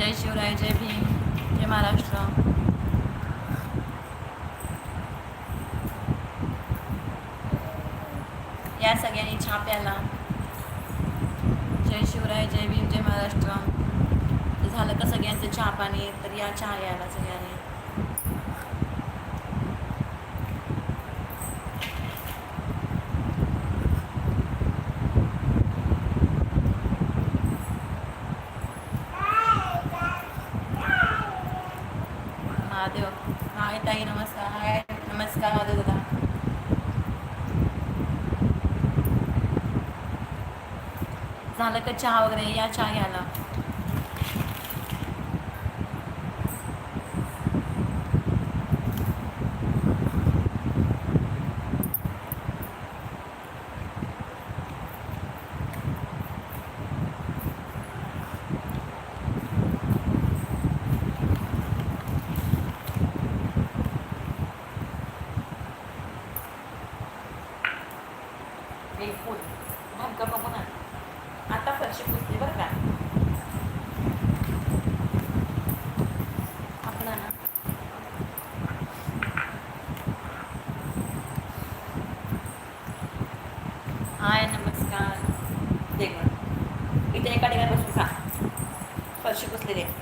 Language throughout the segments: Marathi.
जय शिवराय जय भीम जय महाराष्ट्र. या सगळ्यांनी छाप्याला जय शिवराय जय भीम जय महाराष्ट्र. तर झालं का सगळ्यांचं चहा पाणी तर या चहा यायला सगळ्यांनी महादेव हाय ताई नमस्कार हाय नमस्कार महादेव दादा आलं का चहा वगैरे या चहा घ्यायला हे फुल भामकं बघू ना आता फरशी पुसली बरं का आपला ना हाय नमस्कार देख बरं. इथे एका ठिकाणी बसून खा फरशी पुसलेली आहे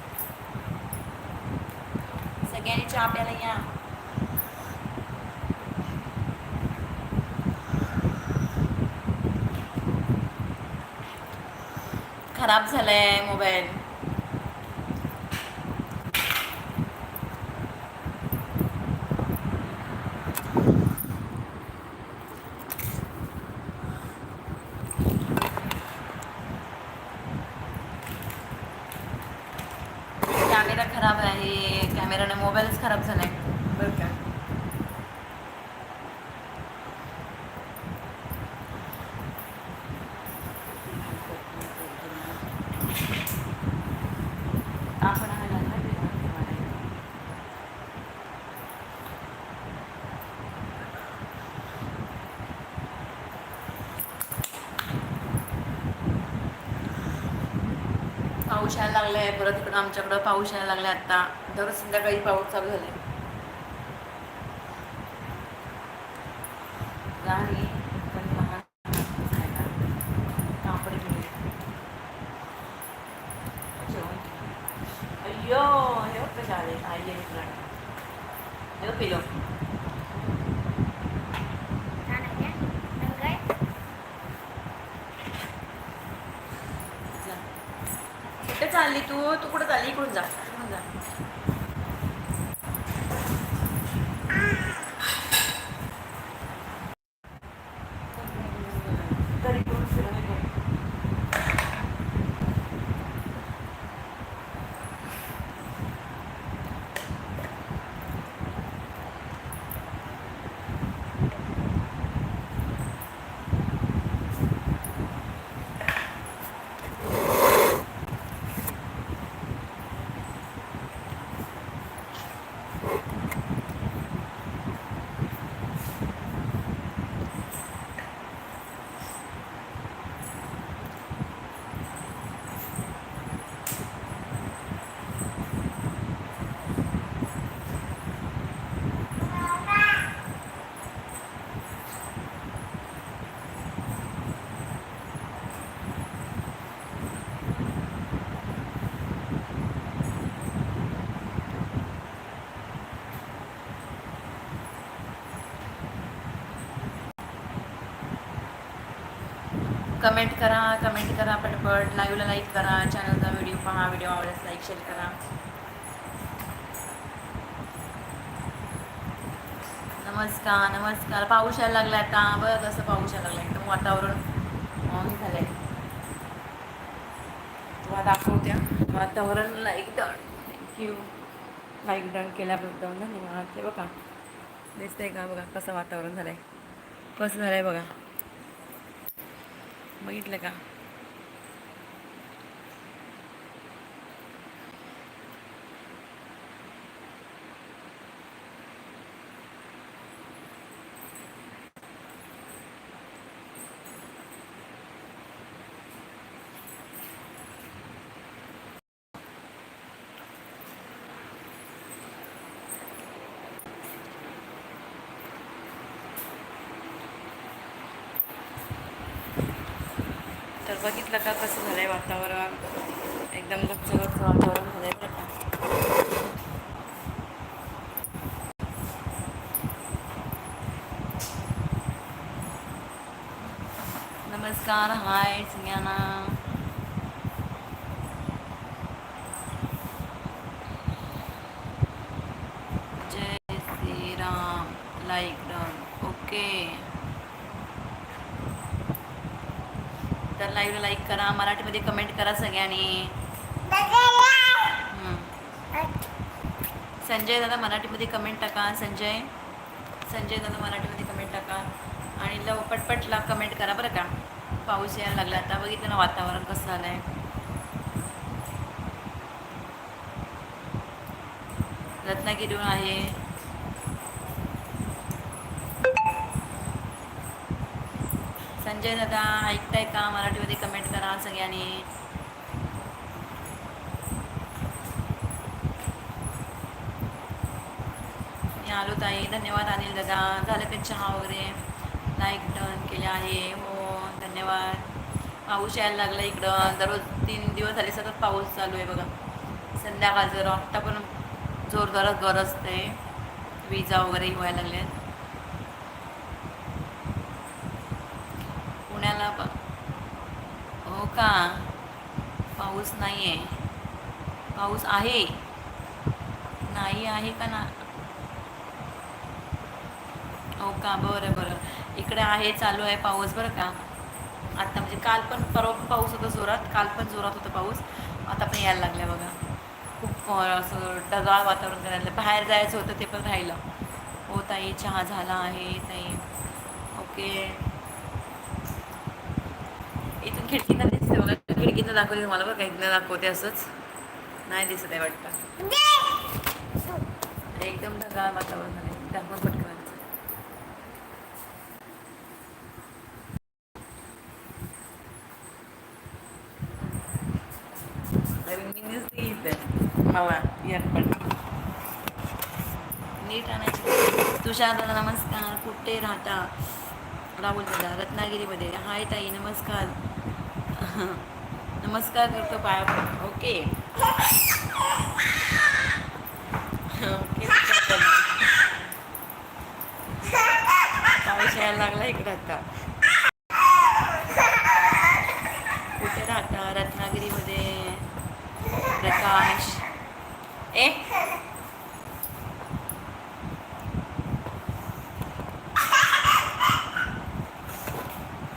सगळ्यांनी चहा प्यायला या खराब झालाय मोबाईल. कॅमेरा खराब आहे कॅमेराने मोबाईलच खराब झालाय. बरं का आपण आणायला लागलो. पाऊस यायला लागलाय परत इकडं आमच्याकडं पाऊस यायला लागला आता. दर संध्याकाळी पाऊस चालू झाले गाणी पण महाग अय्यो हे बघ कशा आई आहे पिलो जा. कुठे चालली तू तू चालली? इकडून जा. कमेंट करा कमेंट करा पटपट लाईव्हला लाईक करा चॅनलचा व्हिडिओ पहा व्हिडिओ आवडल्यास लाईक शेअर करा. नमस्कार नमस्कार. पाऊस यायला लागला आता. बघ कसं पाऊस यायला लागला एकदम वातावरण ऑन झालंय. तुम्हाला दाखवत्या वातावरण like done thank you like done केल्याबद्दल धन्यवाद. ते बघा. दिसतंय का? बघा कसं वातावरण झालंय. कसं झालंय बघा? बघितलं का? बघितलं का कसं झालं आहे वातावरण? एकदम गच्च वातावरण झालं आहे का. नमस्कार, हाय सगळ्यांना लाईव्हला लाईक करा मराठीमध्ये कमेंट करा सगळ्यांनी. संजय दादा मराठीमध्ये कमेंट टाका संजय. संजय दादा मराठीमध्ये कमेंट टाका. आणि लव पटपटला कमेंट करा बरं का. पाऊस यायला लागला आता बघितलं ना वातावरण कसं झालं आहे रत्नागिरीहून आहे. संजय दादा ऐकताय का? मराठीमध्ये कमेंट करा सगळ्यांनी. मी आलो ताई. धन्यवाद अनिल दादा. झालं का चहा वगैरे? लाईक डन केले आहे. हो धन्यवाद. पाऊस यायला लागला इकडं. दररोज तीन दिवस झाले सतत पाऊस चालू आहे बघा. संध्याकाळचं आत्ता पण जोरदारच गरजते विजा वगैरे व्हायला लागल्यात पुण्याला हो का? पाऊस नाही आहे पाऊस आहे. नाही आहे का ना? हो का? बरं बरं. इकडे आहे चालू आहे पाऊस बरं का. आता म्हणजे काल पण परवा पण पाऊस होता जोरात. काल पण जोरात होता पाऊस. आता पण यायला लागला बघा. खूप असं ढगाळ वातावरण करायला. बाहेर जायचं होतं ते पण राहिलं. हो ताई चहा झाला आहे ताई. ओके. खिडकीनं दिसते बघा. खिडकीनं दाखवते तुम्हाला बघा इथनं दाखवते असंच. नाही दिसत आहे वाटतं. एकदम ढगाळ वातावरण आहे. दाखवून पटकन अरे मी मला एअरपट नीट आणायची. तुषार दादा नमस्कार. कुठे राहता? राहुल दादा रत्नागिरीमध्ये. हाय ताई नमस्कार. नमस्कार करतो पाया ओके. ओके पाऊस यायला लागला इकडे आता. कुठे राहता? रत्नागिरीमध्ये. प्रकाश. ए?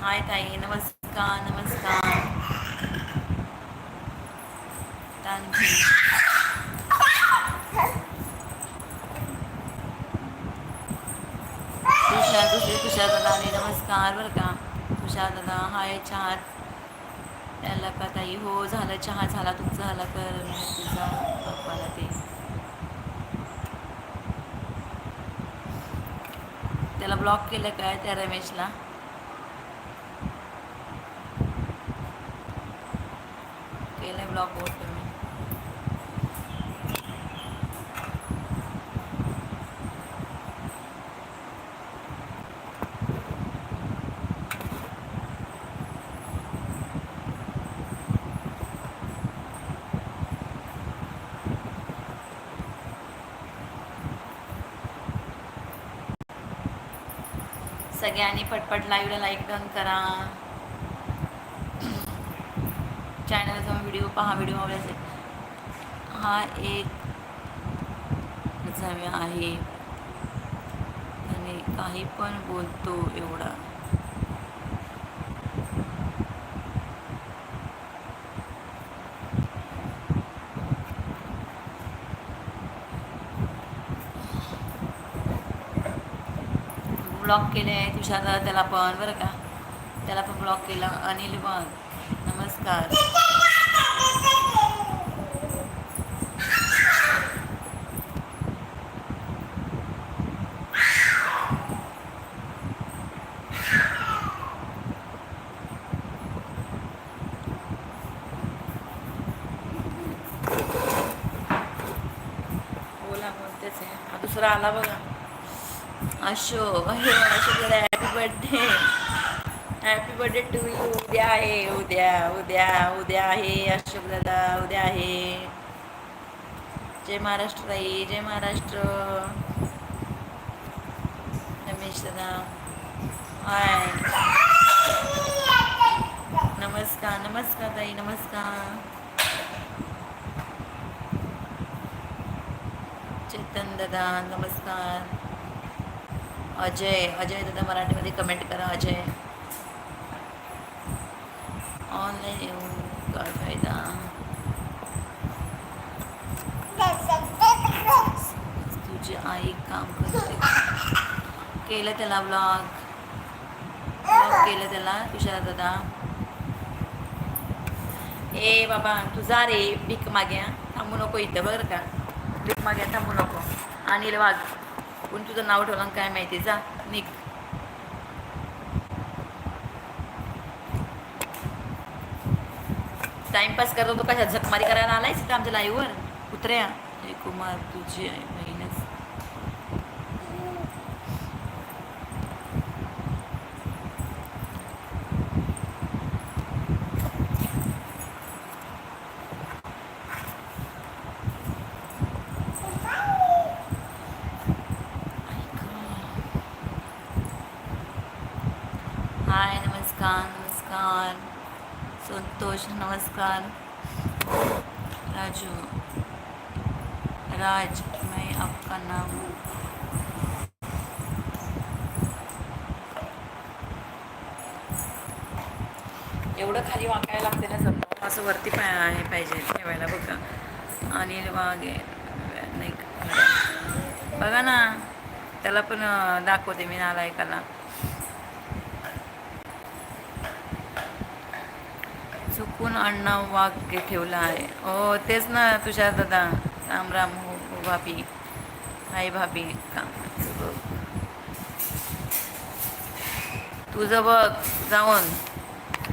हाय ताई नमस्कार. नमस्कार नमस्कार. तुषार दुसरे तुषार दादा आणि नमस्कार बरं का? तुषार दादा हाय चहा त्याला का ताई? हो झालं चहा झाला तुमचा झाला कर तुझा पप्पाला ते. त्याला ब्लॉक केलं काय त्या रमेशला? केलं ब्लॉक वोट तुम्ही सगळ्यांनी पटपट लाईव्हला लाईक डन करा चॅनलला जाऊन व्हिडिओ पहा व्हिडिओ आवडायचे हा एक जाव्या आहे. आणि काही पण बोलतो एवढा. ब्लॉक केले आहे तुषार त्याला पण बरं का? त्याला पण ब्लॉक केला. अनिल वाघ नमस्कार बोला बोलतेच आहे दुसरा आला बघा. अशोक हे Ashok happy birthday happy birthday to you उद्या आहे उद्या उद्या उद्या आहे अशोक दादा उद्या आहे. जय महाराष्ट्र ताई जय महाराष्ट्र. रमेश दादा. हाय नमस्कार नमस्कार ताई नमस्कार चेतन दादा नमस्कार. अजय अजय दादा मराठीमध्ये कमेंट करा अजय. ऑनलाईन येऊन काय फायदा? तुझी आई काम करते. केलं त्याला ब्लॉग ब्लॉग केलं त्याला तुझ्या दादा? ए बाबा तुझा रे भीक माग्या थांबू नको इथं बरं का? भीक माग्या थांबू नको. अनिल वाघ. कोण तुझं नाव ठेवलं काय माहिती? जा निक टाइमपास करतो तो कशा झकमारी करायला आलायस का आमच्या लाईव्हवर कुत्र्या. कुमार तुझी आई बहीणच हाय नमस्कार नमस्कार संतोष नमस्कार राजू राज मैं आपका नाम एवढं खाली वाकायला लागते ना समजा असं वरती पाय आहे पाहिजे ठेवायला बघा. अनिल वाघे नाही का? बघा ना त्याला पण दाखवते मी नालायकाला. चुकून अण्णा वाघ ठेवला आहे. हो तेच ना तुषार दादा. राम राम हो, हो भाभी. हाय भाभी. काम बघ तुझं बघ जाऊन.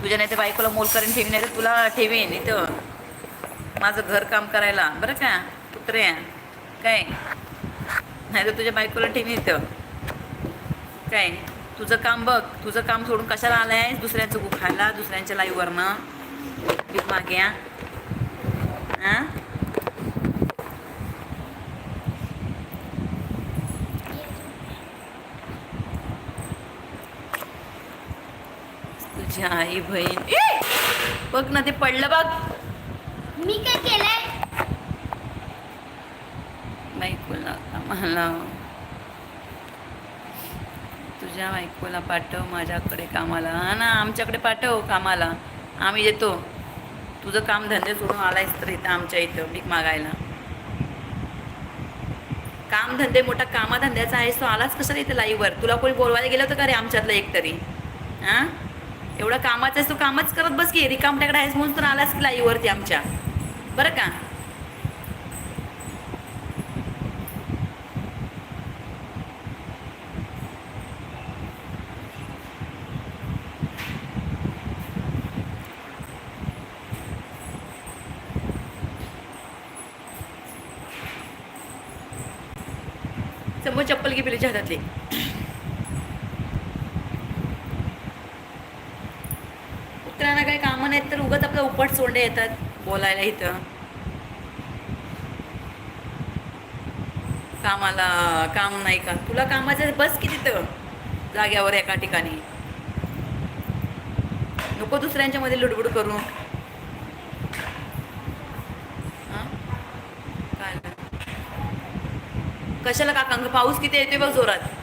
तुझ्या नाही तर बायकोला मोल करून ठेवी नाही तर तुला ठेवीन. इथं माझं घर काम करायला. बरं का? कुत्रे. काय? नाही तर तुझ्या बायकोला ठेवीन इथं. काय? तुझं काम बघ. तुझं काम सोडून कशाला आलं आहे दुसऱ्यांचं खायला दुसऱ्यांच्या लाईव्हवरनं भीक माग्या हां? तुझी आई बहीण! बघ ना ते पडलं बघ. मी काय केलंय? बायकोला मला तुझ्या बायकोला पाठव माझ्याकडे कामाला. हा ना आमच्याकडे पाठव कामाला. आम्ही देतो. तुझं काम धंदे सोडून आलायस तर इथं आमच्या इथं भीक मागायला. काम धंदे मोठा कामाधंद्याचा आहेस तो आलाच कशाला इथं लाईव्हवर तुला कोणी बोलवायला गेलं होतं का रे आमच्यातलं एक तरी? हां? एवढं कामाचं आहेस तू कामच करत बस की. रिकामट्याकडे आहेस म्हणून तर आलास की लाईव्हवरती आमच्या. बरं का? समोर चप्पल घे पिलीच्या हातातली कुत्र्यांना काही कामं नाहीत तर उगाच आपलं उपट सोंडे येतात बोलायला इथं. कामाला काम नाही का? तुला कामाचं बस की तिथं? जाग्यावर एका ठिकाणी. नको दुसऱ्यांच्या मध्ये लुडबुड करू. काय? कशाला काकांग पाऊस किती येतोय बघ जोरात.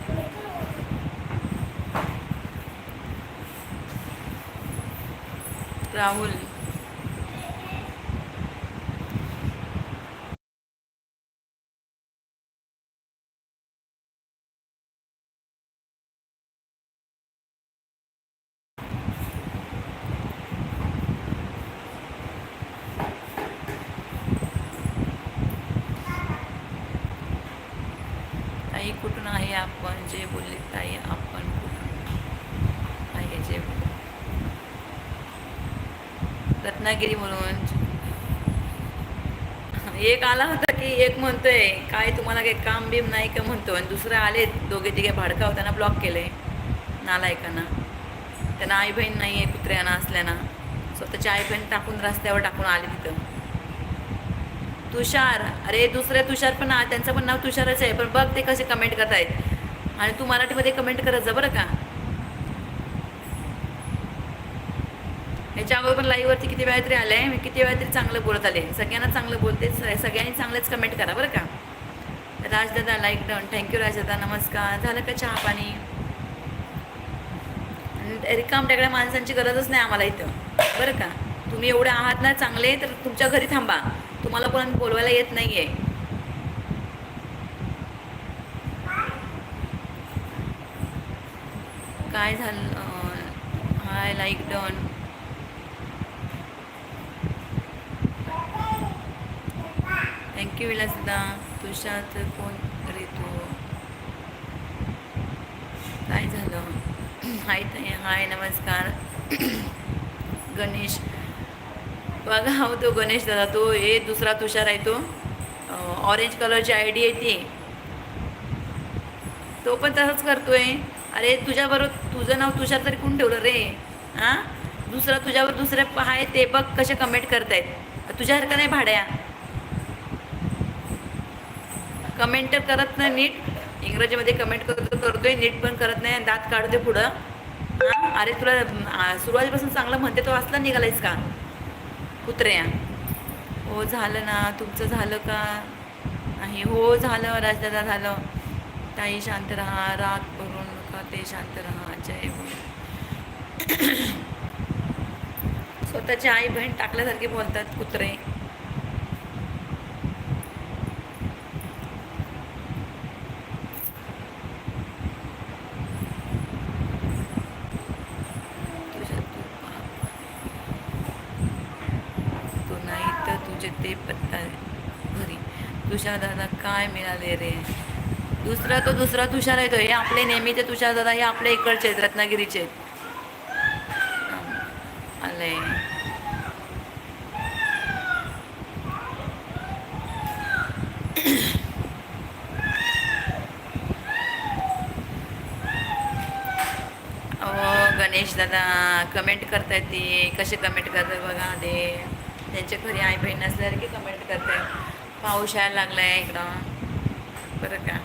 राहुल ताई कुठून आहे आपण जे बोलले ताई आपण कुठून आहे जे रत्नागिरी म्हणून. एक आला होता की एक म्हणतोय काय तुम्हाला काही काम बीम नाही का? म्हणतो. आणि दुसरं आले दोघे तिघे भाडका होताना ब्लॉक केले. नालायकांना. त्यांना आई बहीण नाही आहे कुत्र्यांना असल्यानं. स्वतःची आई बहीण टाकून रस्त्यावर टाकून आले तिथं. तुषार. अरे दुसरे तुषार पण त्यांचं पण नाव तुषारच आहे. पण बघ ते कसे कमेंट करतायत. आणि तू मराठीमध्ये कमेंट करत जा बरं का. याच्या अगोदर पण लाईव्हवरती किती वेळा तरी आले मी किती वेळा तरी चांगलं बोलत आले. सगळ्यांना चांगलं बोलते. सगळ्यांनी चांगलंच कमेंट करा बरं का. Rajdada like done thank you Rajdada. नमस्कार. झालं का चहा पाणी? आणि रिकाम टेकड्या माणसांची गरजच नाही आम्हाला इथं. बरं का? तुम्ही एवढे आहात ना चांगले तर तुमच्या घरी थांबा. तुम्हाला पण बोलवायला येत नाही आहे काय झालं? Hi like done thank you Vilasda तुषात कोण रे तू काय झालं हाय ताई हाय नमस्कार गणेश बघा हो तो गणेश दादा तो हे दुसरा तुषार आहे तो ऑरेंज कलरची आय डी आहे ती. तो पण तसंच करतोय. अरे तुझ्याबरोबर तुझं नाव तुषार तरी कोण ठेवलं रे? हां? दुसरा तुझ्यावर दुसरे आहे ते बघ कसे कमेंट करतायत. तुझ्यासारखं नाही भाड्या. कमेंट तर करत नाही नीट. इंग्रजीमध्ये कमेंट करतो करतोय नीट पण करत नाही दात काढते पुढं. अरे तुला सुरुवातीपासून चांगलं म्हणते तो असला निघालायस का? कुत्र्या. हो झालं ना. तुमचं झालं का? नाही हो झालं. राजदादा झालं. ताई शांत राहा. राग भरून नका ते शांत राहा. जय स्वतःची आई बहीण टाकल्यासारखे बोलतात कुत्रे तुझ्या तू पाप. तू नाही तर तुझे ते पत्ता घरी तुषार दादा काय मिळाले रे? दुसरा तो दुसरा तुषार येतो हे आपले नेहमीचे तुषार दादा हे आपल्या इकडचे आहेत रत्नागिरीचे आहेत. आले. गणेश दादा कमेंट करतायत ते. कसे कमेंट करतात बघा ते त्यांच्या घरी आई बहीण असल्यासारखी कमेंट करतायत? पाऊस यायला लागलाय इकडं. बरं का.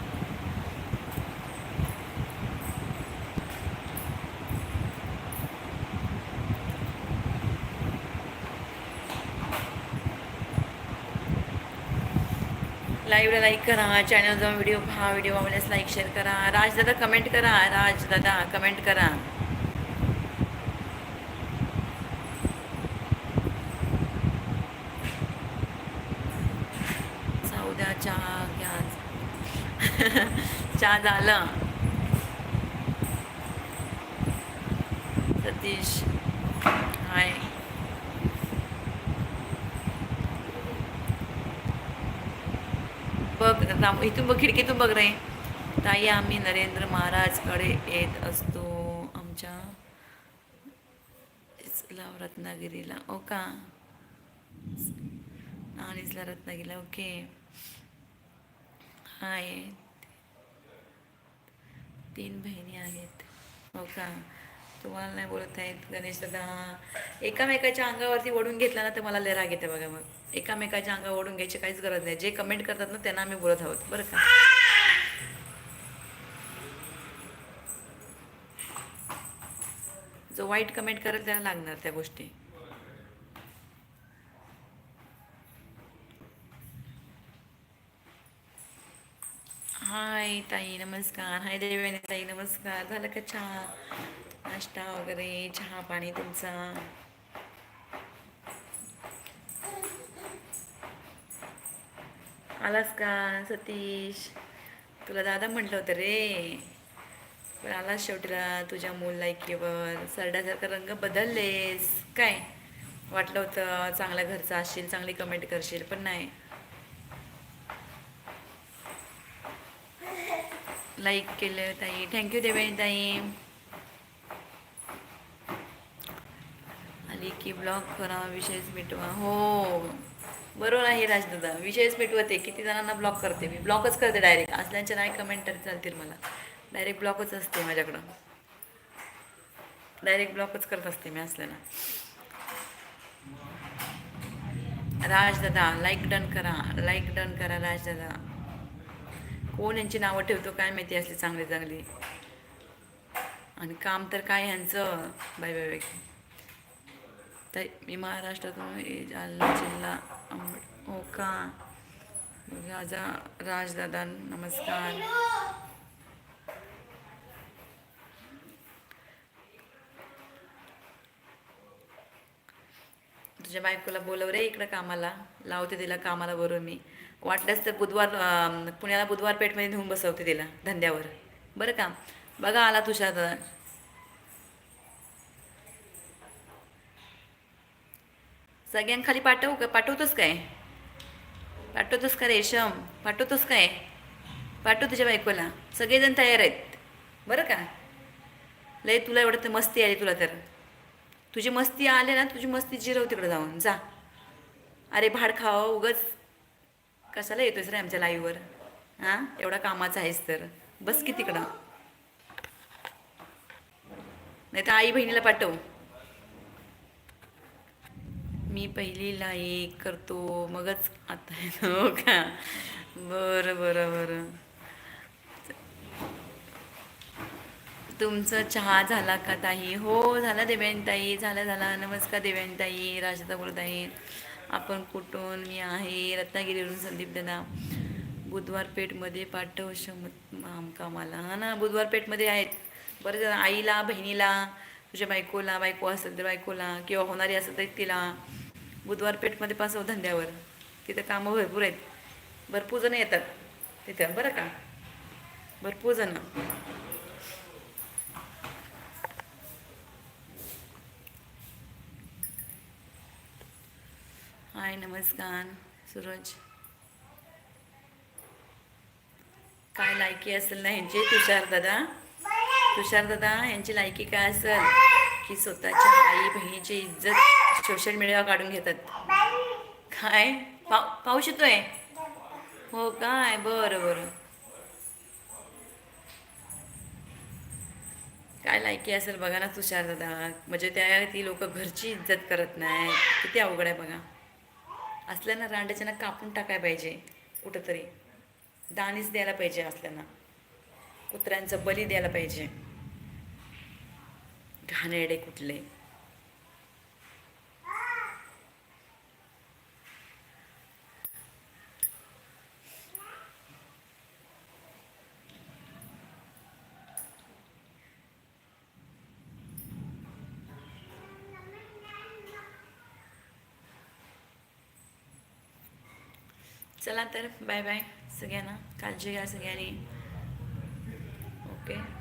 लाईव्हला लाईक करा चॅनल जाऊन व्हिडिओ पहा व्हिडिओ आवडल्यास लाईक शेअर करा. राजदादा कमेंट करा राजदादा कमेंट करा जाऊ द्या चहा घ्या चहा झालं सतीश. हाय. बघ राम इथून बघ खिडकीतून बघ रे. ताई आम्ही नरेंद्र महाराजकडे येत असतो आमच्या इचला रत्नागिरीला. ओ का? आणीसला रत्नागिरीला. ओके. हाय. तीन बहिणी आहेत. हो का? तुम्हाला नाही बोलत आहेत गणेश दादा. एकामेकाच्या अंगावरती ओढून घेतला ना तर मला लय राग येते बघा मग. एकामेकाच्या अंगावर ओढून घ्यायची काहीच गरज नाही. जे कमेंट करतात ना त्यांना आम्ही बोलत आहोत. बरं का? जो वाईट कमेंट करेल त्याला लागणार त्या गोष्टी. हाय ताई नमस्कार. हाय देवेने ताई नमस्कार. झालं का चहा? नाश्ता वगैरे चहा पाणी तुमचा? आलास का सतीश? तुला दादा म्हटलं होतं रे. पण आलास शेवटीला तुझ्या मूल लायकीवर. सरड्यासारखा रंग बदललेस. काय? वाटलं होतं चांगल्या घरचा असशील चांगली कमेंट करशील पण नाही. लाईक केलं ताई. थँक्यू देवेन ताई. आली की ब्लॉक करा विषयच मिटवा हो. बरोबर आहे राजदादा विषयच मिटवते किती जणांना ब्लॉक करते मी. ब्लॉकच करते डायरेक्ट असल्याच्या नाही कमेंट तरी चालतील मला. डायरेक्ट ब्लॉकच असते माझ्याकडं. डायरेक्ट ब्लॉकच करत असते मी असल्याला राजदादा लाईक डन करा. लाईक डन करा राजदादा कोण यांची नावं ठेवतो काय माहिती असली चांगली चांगली. आणि काम तर काय ह्यांचं? बाय बाय बाय तर मी महाराष्ट्रातून जालना जिल्हा हो का? राजा राजदादा नमस्कार. तुझ्या बायकोला बोलव रे इकडं कामाला. लावते तिला कामाला बरोबर मी. वाटल्यास तर बुधवार पुण्याला बुधवार पेठमध्ये नेऊन बसवते तिला धंद्यावर. बरं का? बघा आला तुषार दादा. सगळ्यांखाली पाठवू का? पाठवतोस काय? पाठवतोस का रेशम पाठवतोस काय? पाठव तुझ्या बायकोला. सगळेजण तयार आहेत. बरं का? लय तुला एवढं तर मस्ती आली तुला तर. तुझी मस्ती आले ना तुझी मस्ती जिरव तिकडे जाऊन. जा. अरे भाड खावा उगच. कशाला येतोस रे आमच्या लाईव्हवर हां? एवढा कामाचा आहेस तर. बस की तिकडं. नाही तर आई बहिणीला पाठव. मी पहिली लाईक करतो मगच आता हो का? बरं बरं बरं. तुमचं चहा झाला का ताई? हो झाला देवयानीताई झाला झाला. नमस्कार देवयानीताई राजदा बोलत आहे. आपण कुठून मी आहे रत्नागिरीवरून संदीप दादा. बुधवार पेठमध्ये पाठव आमका मला? हा ना बुधवार पेठमध्ये आहेत. बरं जण आईला बहिणीला तुझ्या बायकोला बायको असेल तर बायकोला किंवा होणारी असेल तर तिला. बुधवार पेठमध्ये पासव धंद्यावर. तिथं कामं भरपूर आहेत. भरपूर जणं येतात. तिथं बरं का? भरपूर जणं. हाय नमस्कार सूरज. काय लायकी असेल ना यांची तुषार दादा. तुषार दादा यांची लायकी काय असेल? की स्वतःच्या आई बहिणीची इज्जत सोशल मीडियावर काढून घेतात. काय? पाऊ पाऊस येतोय हो काय? बरं बरं. काय लायकी असेल बघा ना तुषार दादा. म्हणजे त्या ती लोक घरची इज्जत करत नाही किती अवघड आहे बघा. असल्यानं रांड्याच्यानं कापून टाकायला पाहिजे कुठंतरी. दाणीच द्यायला पाहिजे असल्यानं. कुत्र्यांचं बली द्यायला पाहिजे. घाणेरडे कुठले? चला तर बाय बाय. सगळ्यांना काळजी घ्या सगळ्यांनी. ओके.